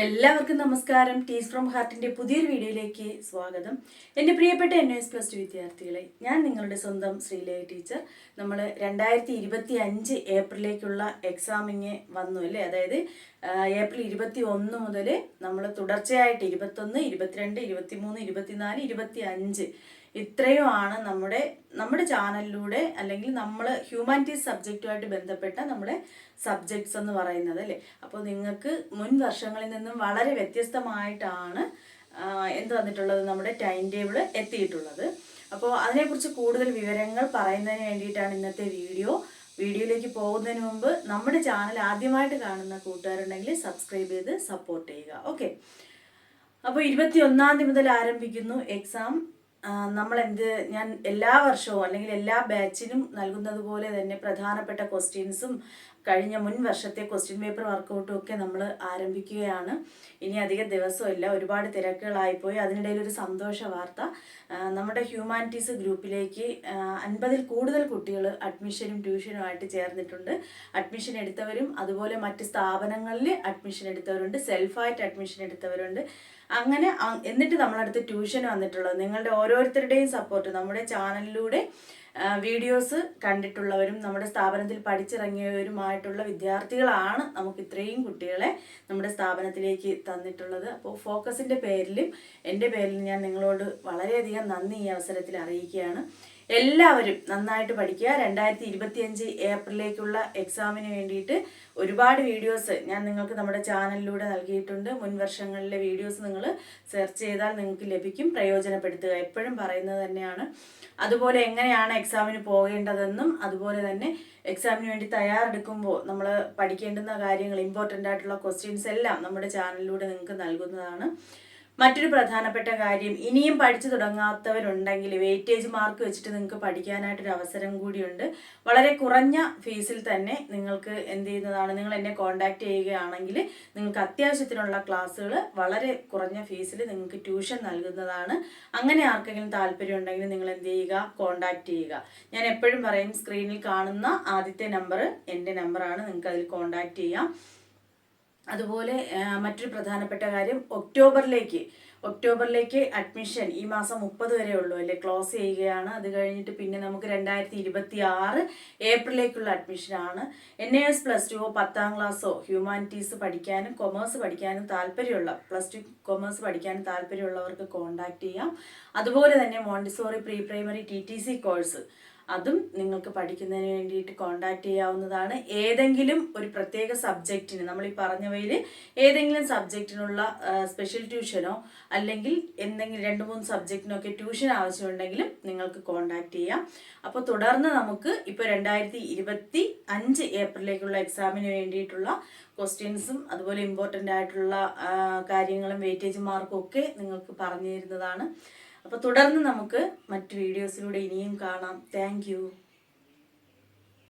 എല്ലാവർക്കും നമസ്കാരം. ടീസ് ഫ്രം ഹാർട്ടിന്റെ പുതിയൊരു വീഡിയോയിലേക്ക് സ്വാഗതം. എന്റെ പ്രിയപ്പെട്ട എൻ എസ് പ്ലസ് ടു വിദ്യാർത്ഥികളെ ഞാൻ നിങ്ങളുടെ സ്വന്തം ശ്രീലയ ടീച്ചർ. നമ്മൾ രണ്ടായിരത്തി ഇരുപത്തി അഞ്ച് ഏപ്രിലേക്കുള്ള എക്സാമിങ് വന്നു അല്ലേ? അതായത് ഏപ്രിൽ ഇരുപത്തി ഒന്ന് മുതൽ നമ്മൾ തുടർച്ചയായിട്ട് ഇരുപത്തൊന്ന് ഇരുപത്തിരണ്ട് ഇരുപത്തി മൂന്ന് ഇരുപത്തിനാല് ഇരുപത്തി അഞ്ച് ഇത്രയുമാണ് നമ്മുടെ നമ്മുടെ ചാനലിലൂടെ അല്ലെങ്കിൽ നമ്മൾ ഹ്യൂമാനിറ്റീസ് സബ്ജക്റ്റുമായിട്ട് ബന്ധപ്പെട്ട നമ്മുടെ സബ്ജക്ട്സ് എന്ന് പറയുന്നത് അല്ലേ? അപ്പോൾ നിങ്ങൾക്ക് മുൻ വർഷങ്ങളിൽ നിന്നും വളരെ വ്യത്യസ്തമായിട്ടാണ് എന്ത് വന്നിട്ടുള്ളത് നമ്മുടെ ടൈം ടേബിൾ എത്തിയിട്ടുള്ളത്. അപ്പോൾ അതിനെക്കുറിച്ച് കൂടുതൽ വിവരങ്ങൾ പറയുന്നതിന് വേണ്ടിയിട്ടാണ് ഇന്നത്തെ വീഡിയോ. വീഡിയോയിലേക്ക് പോകുന്നതിന് മുമ്പ് നമ്മുടെ ചാനൽ ആദ്യമായിട്ട് കാണുന്ന കൂട്ടുകാരുണ്ടെങ്കിൽ സബ്സ്ക്രൈബ് ചെയ്ത് സപ്പോർട്ട് ചെയ്യുക. ഓക്കെ അപ്പോൾ ഇരുപത്തി ഒന്നാം തീയതി മുതൽ ആരംഭിക്കുന്നു എക്സാം നമ്മൾ എന്ത് ഞാൻ എല്ലാ വർഷവും അല്ലെങ്കിൽ എല്ലാ ബാച്ചിനും നൽകുന്നത് പോലെ തന്നെ പ്രധാനപ്പെട്ട ക്വസ്റ്റ്യൻസും കഴിഞ്ഞ മുൻ വർഷത്തെ ക്വസ്റ്റ്യൻ പേപ്പർ വർക്കൗട്ടും ഒക്കെ നമ്മൾ ആരംഭിക്കുകയാണ്. ഇനി അധിക ദിവസമില്ല ഒരുപാട് തിരക്കുകളായിപ്പോയി. അതിനിടയിൽ ഒരു സന്തോഷ വാർത്ത. നമ്മുടെ ഹ്യൂമാനിറ്റീസ് ഗ്രൂപ്പിലേക്ക് അൻപതിൽ കൂടുതൽ കുട്ടികൾ അഡ്മിഷനും ട്യൂഷനുമായിട്ട് ചേർന്നിട്ടുണ്ട്. അഡ്മിഷൻ എടുത്തവരും അതുപോലെ മറ്റ് സ്ഥാപനങ്ങളിൽ അഡ്മിഷൻ എടുത്തവരുണ്ട്. സെൽഫായിട്ട് അഡ്മിഷൻ എടുത്തവരുണ്ട്. അങ്ങനെ എന്നിട്ട് നമ്മളടുത്ത് ട്യൂഷൻ വന്നിട്ടുള്ളത്. നിങ്ങളുടെ ഓരോരുത്തരുടെയും സപ്പോർട്ട് നമ്മുടെ ചാനലിലൂടെ വീഡിയോസ് കണ്ടിട്ടുള്ളവരും നമ്മുടെ സ്ഥാപനത്തിൽ പഠിച്ചിറങ്ങിയവരുമായിട്ടുള്ള വിദ്യാർത്ഥികളാണ് നമുക്ക് ഇത്രയും കുട്ടികളെ നമ്മുടെ സ്ഥാപനത്തിലേക്ക് തന്നിട്ടുള്ളത്. അപ്പോൾ ഫോക്കസിന്റെ പേരിലും എന്റെ പേരിലും ഞാൻ നിങ്ങളോട് വളരെയധികം നന്ദി ഈ അവസരത്തിൽ അറിയിക്കുകയാണ്. എല്ലാവരും നന്നായിട്ട് പഠിക്കുക. രണ്ടായിരത്തി ഇരുപത്തിയഞ്ച് ഏപ്രിലേക്കുള്ള എക്സാമിന് വേണ്ടിയിട്ട് ഒരുപാട് വീഡിയോസ് ഞാൻ നിങ്ങൾക്ക് നമ്മുടെ ചാനലിലൂടെ നൽകിയിട്ടുണ്ട്. മുൻ വർഷങ്ങളിലെ വീഡിയോസ് നിങ്ങൾ സെർച്ച് ചെയ്താൽ നിങ്ങൾക്ക് ലഭിക്കും. പ്രയോജനപ്പെടുത്തുക. എപ്പോഴും പറയുന്നത് തന്നെയാണ്. അതുപോലെ എങ്ങനെയാണ് എക്സാമിന് പോകേണ്ടതെന്നും അതുപോലെ തന്നെ എക്സാമിന് വേണ്ടി തയ്യാറെടുക്കുമ്പോൾ നമ്മൾ പഠിക്കേണ്ടുന്ന കാര്യങ്ങൾ ഇമ്പോർട്ടന്റ് ആയിട്ടുള്ള ക്വസ്റ്റ്യൻസ് എല്ലാം നമ്മുടെ ചാനലിലൂടെ നിങ്ങൾക്ക് നൽകുന്നതാണ്. മറ്റൊരു പ്രധാനപ്പെട്ട കാര്യം ഇനിയും പഠിച്ചു തുടങ്ങാത്തവരുണ്ടെങ്കിൽ വെയിറ്റേജ് മാർക്ക് വെച്ചിട്ട് നിങ്ങൾക്ക് പഠിക്കാനായിട്ടൊരു അവസരം കൂടിയുണ്ട്. വളരെ കുറഞ്ഞ ഫീസിൽ തന്നെ നിങ്ങൾക്ക് എന്ത് ചെയ്യുന്നതാണ് നിങ്ങൾ എന്നെ കോൺടാക്ട് ചെയ്യുകയാണെങ്കിൽ നിങ്ങൾക്ക് അത്യാവശ്യത്തിനുള്ള ക്ലാസ്സുകൾ വളരെ കുറഞ്ഞ ഫീസിൽ നിങ്ങൾക്ക് ട്യൂഷൻ നൽകുന്നതാണ്. അങ്ങനെ ആർക്കെങ്കിലും താല്പര്യം ഉണ്ടെങ്കിൽ നിങ്ങൾ എന്ത് ചെയ്യുക കോൺടാക്ട് ചെയ്യുക. ഞാൻ എപ്പോഴും പറയും സ്ക്രീനിൽ കാണുന്ന ആദ്യത്തെ നമ്പർ എന്റെ നമ്പറാണ് നിങ്ങൾക്ക് അതിൽ കോൺടാക്ട് ചെയ്യാം. അതുപോലെ മറ്റൊരു പ്രധാനപ്പെട്ട കാര്യം ഒക്ടോബറിലേക്ക് ഒക്ടോബറിലേക്ക് അഡ്മിഷൻ ഈ മാസം മുപ്പത് വരെ ഉള്ളൂ അല്ലേ? ക്ലോസ് ചെയ്യുകയാണ്. അത് കഴിഞ്ഞിട്ട് പിന്നെ നമുക്ക് രണ്ടായിരത്തി ഇരുപത്തി ആറ് ഏപ്രിലേക്കുള്ള അഡ്മിഷനാണ്. എൻ എ എസ് പ്ലസ് ടുവോ പത്താം ക്ലാസ്സോ ഹ്യൂമാനിറ്റീസ് പഠിക്കാനും കൊമേഴ്സ് പഠിക്കാനും താല്പര്യമുള്ള പ്ലസ് ടു കൊമേഴ്സ് പഠിക്കാനും താല്പര്യമുള്ളവർക്ക് കോൺടാക്ട് ചെയ്യാം. അതുപോലെ തന്നെ Montessori pre primary T T C course അതും നിങ്ങൾക്ക് പഠിക്കുന്നതിന് വേണ്ടിയിട്ട് കോണ്ടാക്ട് ചെയ്യാവുന്നതാണ്. ഏതെങ്കിലും ഒരു പ്രത്യേക സബ്ജക്റ്റിന് നമ്മൾ ഈ പറഞ്ഞവയിൽ ഏതെങ്കിലും സബ്ജക്റ്റിനുള്ള സ്പെഷ്യൽ ട്യൂഷനോ അല്ലെങ്കിൽ എന്തെങ്കിലും രണ്ട് മൂന്ന് സബ്ജക്റ്റിനൊക്കെ ട്യൂഷൻ ആവശ്യമുണ്ടെങ്കിലും നിങ്ങൾക്ക് കോണ്ടാക്ട് ചെയ്യാം. അപ്പോൾ തുടർന്ന് നമുക്ക് ഇപ്പോൾ രണ്ടായിരത്തി ഇരുപത്തി അഞ്ച് ഏപ്രിലേക്കുള്ള എക്സാമിന് വേണ്ടിയിട്ടുള്ള ക്വസ്റ്റ്യൻസും അതുപോലെ ഇമ്പോർട്ടന്റ് ആയിട്ടുള്ള കാര്യങ്ങളും വെയിറ്റേജ് മാർക്കും ഒക്കെ നിങ്ങൾക്ക് പറഞ്ഞു തരുന്നതാണ് അപ്പോൾ തുടർന്ന് നമുക്ക് മറ്റു വീഡിയോസിലൂടെ ഇനിയും കാണാം. താങ്ക്